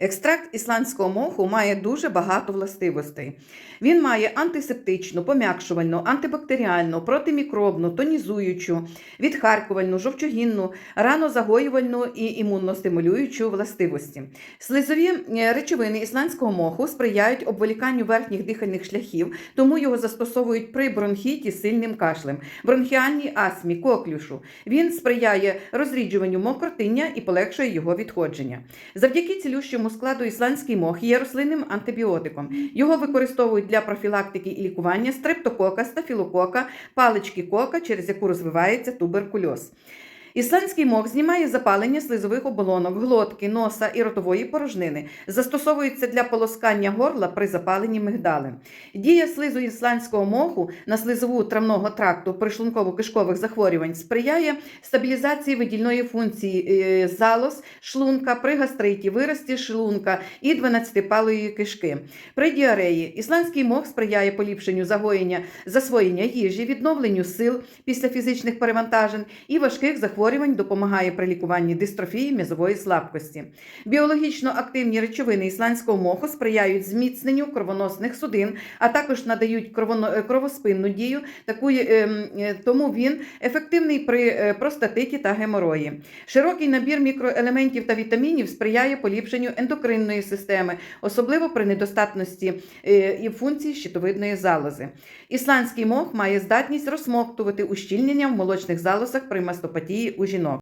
Екстракт ісландського моху має дуже багато властивостей. Він має антисептичну, пом'якшувальну, антибактеріальну, протимікробну, тонізуючу, відхаркувальну, жовчогінну, ранозагоювальну і імунностимулюючу властивості. Слизові е, речовини ісландського моху сприяють обволіканню верхніх дихальних шляхів, тому його застосовують при бронхіті сильним кашлем, бронхіальній астмі, коклюшу. Він сприяє розріджуванню мокротиння і полегшує його відходження. Завдяки цілющому складу ісландський мох є рослинним антибіотиком. Його використовують для профілактики і лікування стрептокока, стафілокока, палички кока, через яку розвивається туберкульоз. Ісландський мох знімає запалення слизових оболонок, глотки, носа і ротової порожнини. Застосовується для полоскання горла при запаленні мигдали. Дія слизу ісландського моху на слизову травного тракту пришлунково-кишкових захворювань сприяє стабілізації видільної функції е, залоз, шлунка при гастриті, вирості шлунка і 12-палої кишки. При діареї ісландський мох сприяє поліпшенню загоєння засвоєння їжі, відновленню сил після фізичних перевантажень і важких захворювань допомагає при лікуванні дистрофії м'язової слабкості. Біологічно активні речовини ісландського моху сприяють зміцненню кровоносних судин, а також надають е, кровоспинну дію, таку, е, е, тому він ефективний при простатиті та геморої. Широкий набір мікроелементів та вітамінів сприяє поліпшенню ендокринної системи, особливо при недостатності і функцій щитовидної залози. Ісландський мох має здатність розсмоктувати ущільнення в молочних залозах при мастопатії o ginó.